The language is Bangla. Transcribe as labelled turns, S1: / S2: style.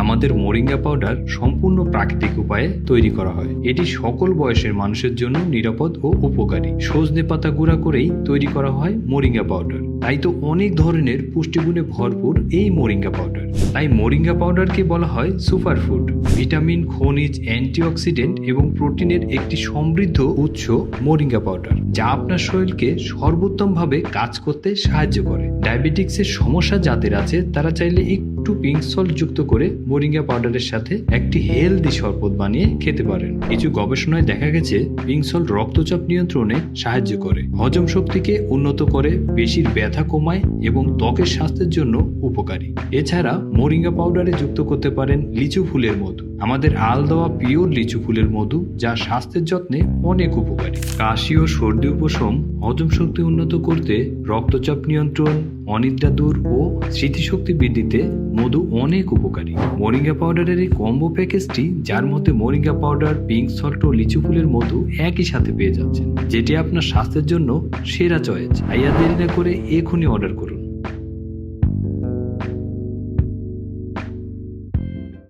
S1: আমাদের মোরিঙ্গা পাউডার সম্পূর্ণ প্রাকৃতিক উপায়ে তৈরি করা হয়। এটি সকল বয়সের মানুষের জন্য নিরাপদ ও উপকারী। সজনে পাতা গুঁড়া করেই তৈরি করা হয় মোরিঙ্গা পাউডার। তাই তো অনেক ধরনের পুষ্টিগুণে ভরপুর এই মোরিঙ্গা পাউডার। তাই মোরিঙ্গা পাউডারকে বলা হয় সুপারফুড। ভিটামিন, খনিজ, অ্যান্টিঅক্সিডেন্ট এবং প্রোটিনের একটি সমৃদ্ধ উৎস মোরিঙ্গা পাউডার, যা আপনার শরীরকে সর্বোত্তমভাবে কাজ করতে সাহায্য করে। ডায়াবেটিক্সের সমস্যা যাদের আছে, তারা চাইলে একটু পিঙ্ক সল্ট যুক্ত করে মোরিঙ্গা পাউডারের সাথে একটি হেলদি শরবত বানিয়ে খেতে পারেন। কিছু গবেষণায় দেখা গেছে পিঙ্ক সল্ট রক্তচাপ নিয়ন্ত্রণে সাহায্য করে। হজম শক্তিকে উন্নত করে, পেশির ব্যথা কমায় এবং ত্বকের স্বাস্থ্যের জন্য উপকারী। এছাড়া মোরিঙ্গা পাউডারে যুক্ত করতে পারেন লিচু ফুলের মধু। আমাদের আল দেওয়া পিওর লিচু ফুলের মধু, যা স্বাস্থ্যের যত্নে অনেক উপকারী। কাশি ও সর্দি উপশম হজম শক্তি উন্নত করতে রক্তচাপ নিয়ন্ত্রণ অনিদ্রা দূর ও স্মৃতিশক্তি বৃদ্ধিতে মধু অনেক উপকারী। মরিঙ্গা পাউডারের এই কম্বো প্যাকেজটি, যার মধ্যে মরিঙ্গা পাউডার, পিঙ্ক সল্ট ও লিচু ফুলের মধু একই সাথে পেয়ে যাচ্ছেন, যেটি আপনার স্বাস্থ্যের জন্য সেরা চয়েস। আইয়া দেরি না করে এখনই অর্ডার করুন।